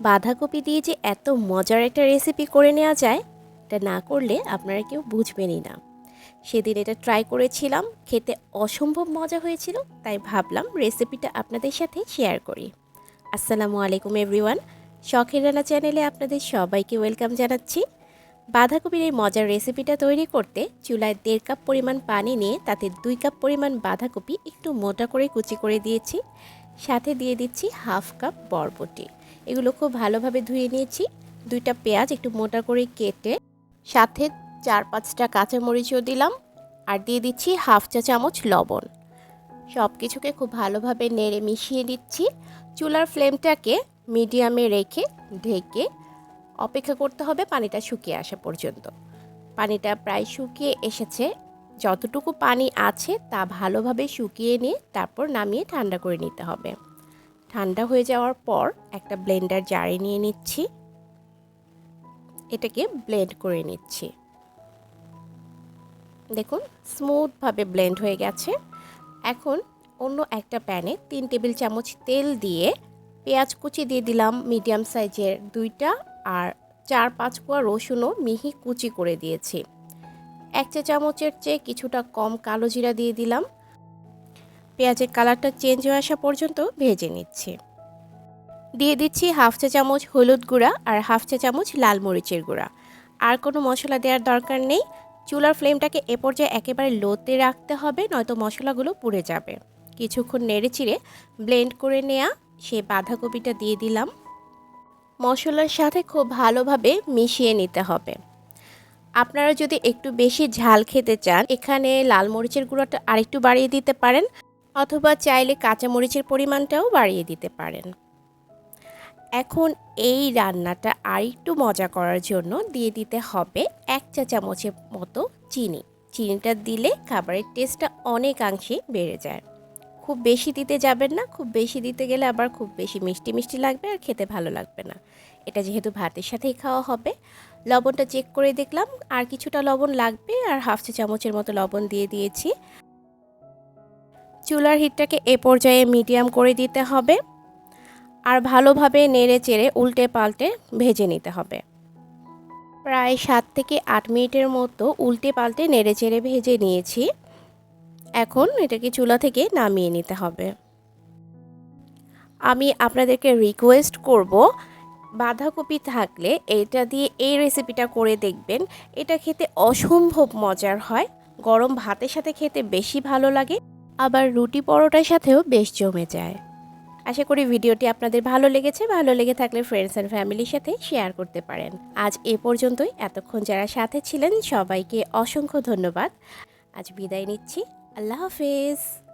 বাঁধাকপি দিয়ে যে এত মজার একটা রেসিপি করে নেওয়া যায়, এটা না করলে আপনারা কেউ বুঝবেনই না। সেদিন এটা ট্রাই করেছিলাম, খেতে অসম্ভব মজা হয়েছিল, তাই ভাবলাম রেসিপিটা আপনাদের সাথে শেয়ার করি। আসসালামু আলাইকুম এভরিওয়ান শখের রান্না চ্যানেলে আপনাদের সবাইকে ওয়েলকাম জানাচ্ছি। বাঁধাকপির এই মজার রেসিপিটা তৈরি করতে চুলায় দেড় কাপ পরিমাণ পানি নিয়ে তাতে দুই কাপ পরিমাণ বাঁধাকপি একটু মোটা করে কুচি করে দিয়েছি। সাথে দিয়ে দিচ্ছি হাফ কাপ বরবটি। এগুলো খুব ভালোভাবে ধুয়ে নিয়েছি। দুইটা পেঁয়াজ একটু মোটা করে কেটে, সাথে চার পাঁচটা কাঁচামরিচও দিলাম আর দিয়ে দিচ্ছি হাফ চা চামচ লবণ। সব কিছুকে খুব ভালোভাবে নেড়ে মিশিয়ে দিচ্ছি চুলার ফ্লেমটাকে মিডিয়ামে রেখে ঢেকে অপেক্ষা করতে হবে পানিটা শুকিয়ে আসা পর্যন্ত। পানিটা প্রায় শুকিয়ে এসেছে। যতটুকু পানি আছে তা ভালোভাবে শুকিয়ে নিয়ে তারপর নামিয়ে ঠান্ডা করে নিতে হবে। ঠান্ডা হয়ে যাওয়ার পর একটা ব্লেন্ডার জারে নিয়ে নিচ্ছি। এটাকে ব্লেন্ড করে নিচ্ছি। দেখুন, স্মুথভাবে ব্লেন্ড হয়ে গেছে। এখন অন্য একটা প্যানে তিন টেবিল চামচ তেল দিয়ে পেঁয়াজ কুচি দিয়ে দিলাম মিডিয়াম সাইজের দুইটা আর চার পাঁচ কোয়া রসুনও মিহি কুচি করে দিয়েছি। এক চা চামচের চেয়ে কিছুটা কম কালো জিরা দিয়ে দিলাম। পেঁয়াজের কালারটা চেঞ্জ হয়ে আসা পর্যন্ত ভেজে নিচ্ছি। দিয়ে দিচ্ছি হাফ চা চামচ হলুদ গুঁড়া আর হাফ চা চামচ লাল মরিচের গুঁড়া। আর কোনো মশলা দেওয়ার দরকার নেই। চুলার ফ্লেমটাকে এ পর্যায়ে একেবারে লোতে রাখতে হবে, নয়তো মশলাগুলো পুড়ে যাবে। কিছুক্ষণ নেড়ে চিড়ে ব্লেন্ড করে নেওয়া সেই বাঁধাকপিটা দিয়ে দিলাম। মশলার সাথে খুব ভালোভাবে মিশিয়ে নিতে হবে। আপনারা যদি একটু বেশি ঝাল খেতে চান, এখানে লাল মরিচের গুঁড়োটা আরেকটু বাড়িয়ে দিতে পারেন। অথবা চাইলে কাঁচা মরিচের পরিমাণটাও বাড়িয়ে দিতে পারেন। এখন এই রান্নাটা আরেকটু মজা করার জন্য দিয়ে দিতে হবে এক চা চামচের মতো চিনি। চিনিটা দিলে খাবারের টেস্টটা অনেকাংশে বেড়ে যায়। খুব বেশি দিতে যাবেন না, খুব বেশি দিতে গেলে আবার খুব বেশি মিষ্টি মিষ্টি লাগবে আর খেতে ভালো লাগবে না। এটা যেহেতু ভাতের সাথেই খাওয়া হবে। লবণটা চেক করে দেখলাম, আর কিছুটা লবণ লাগবে, আর হাফ চা চামচের মতো লবণ দিয়ে দিয়েছি। চুলার হিটটাকে এ পর্যায়ে মিডিয়াম করে দিতে হবে আর ভালোভাবে নেড়ে চেড়ে উল্টে পাল্টে ভেজে নিতে হবে। প্রায় সাত থেকে আট মিনিটের মতো উল্টে পাল্টে নেড়ে চেড়ে ভেজে নিয়েছি। এখন এটাকে চুলা থেকে নামিয়ে নিতে হবে। আমি আপনাদেরকে রিকোয়েস্ট করব, বাঁধাকপি থাকলে এটা দিয়ে এই রেসিপিটা করে দেখবেন। এটা খেতে অসম্ভব মজার হয়। গরম ভাতের সাথে খেতে বেশি ভালো লাগে। আবার রুটি পরোটার সাথেও বেশ জমে যায়। আশা করি ভিডিওটি আপনাদের ভালো লেগেছে। ভালো লেগে থাকলে ফ্রেন্ডস অ্যান্ড ফ্যামিলির সাথে শেয়ার করতে পারেন। আজ এ পর্যন্তই। এতক্ষণ যারা সাথে ছিলেন, সবাইকে অসংখ্য ধন্যবাদ। আজ বিদায় নিচ্ছি। আল্লাহ হাফেজ।